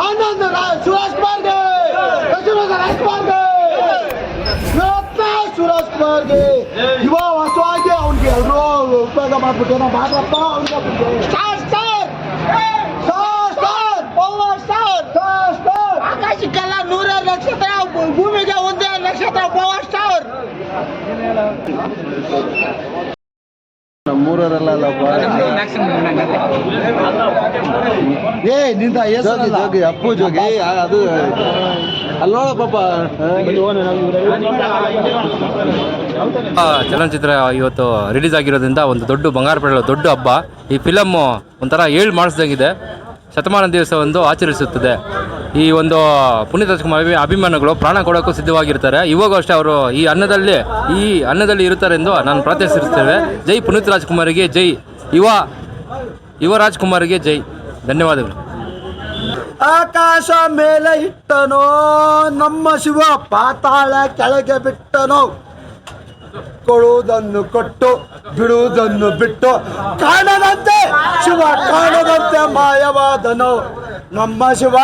ಆನಂದ್ ರಾ- ಸುರೇಶ್ ಕುಮಾರ್ಗೆ ಸುರೇಶ್ ರಾಜ್ಕುಮಾರ್ಗೆ ಇವತ್ತ ಸುರೇಶ್ ಪಾರ್ಗೆ ಇವ ಹೊಸವಾಗಿ ಅವ್ನಿಗೆ ಎಲ್ಲರೂ ಉಪಯೋಗ ಮಾಡ್ಬಿಟ್ಟು ನಾವು ಮಾಡ್ರಪ್ಪ ಅವ್ನಿಗೆ star star star star power star star ಭೂಮಿಗೆ ಒಂದೇ ನಕ್ಷತ್ರ ಪವರ್ ಸ್ಟಾರ್ ಮೂರರೆಲ್ಲ ಏ ನಿಂದ ಜೋಗಿ ಜೋಗಿ ಅಪ್ಪು ಜೋಗಿ ಆ, ಅದು ಅಲ್ಲೋಳ ಪಾಪ. ಆ ಚಲನಚಿತ್ರ ಇವತ್ತು ರಿಲೀಸ್ ಆಗಿರೋದ್ರಿಂದ ಒಂದು ದೊಡ್ಡ ಬಂಗಾರ ಪಡೆಯಲು ದೊಡ್ಡ ಹಬ್ಬ. ಈ ಫಿಲಮ್ ಒಂಥರ ಏಳು ಮಾಡಿಸ್ದಂಗಿದೆ. ಶತಮಾನ ದಿವಸ ಒಂದು ಆಚರಿಸುತ್ತದೆ. ಈ ಒಂದು ಪುನೀತ್ ರಾಜ್ಕುಮಾರ್ ಅಭಿ- ಅಭಿಮಾನಿಗಳು ಪ್ರಾಣ ಕೊಡೋಕ್ಕೂ ಸಿದ್ಧವಾಗಿರ್ತಾರೆ. ಇವಾಗೂ ಅಷ್ಟೇ ಅವರು ಈ ಅನ್ನದಲ್ಲಿ ಈ ಅನ್ನದಲ್ಲಿ ಇರುತ್ತಾರೆ ಎಂದು ನಾನು ಪ್ರಾರ್ಥಿಸಿರುತ್ತೇವೆ ಜೈ ಪುನೀತ್ ರಾಜ್ಕುಮಾರಿಗೆ ಜೈ. ಯುವ ಯುವ ರಾಜ್ಕುಮಾರಿಗೆ ಜೈ. ಧನ್ಯವಾದಗಳು. ಆಕಾಶ ಮೇಲೆ ಇಟ್ಟನೋ, ನಮ್ಮ ಶಿವ ಪಾತಾಳ ಕೆಳಗೆ ಬಿಟ್ಟನೋ, ಕೊಡುವುದನ್ನು ಕೊಟ್ಟು, ಬಿಡುವುದನ್ನು ಬಿಟ್ಟು, ಕಾಣದಂತೆ, ಶಿವ ಕಾಣದಂತೆ ಮಾಯವಾದನು, ನಮ್ಮ ಶಿವ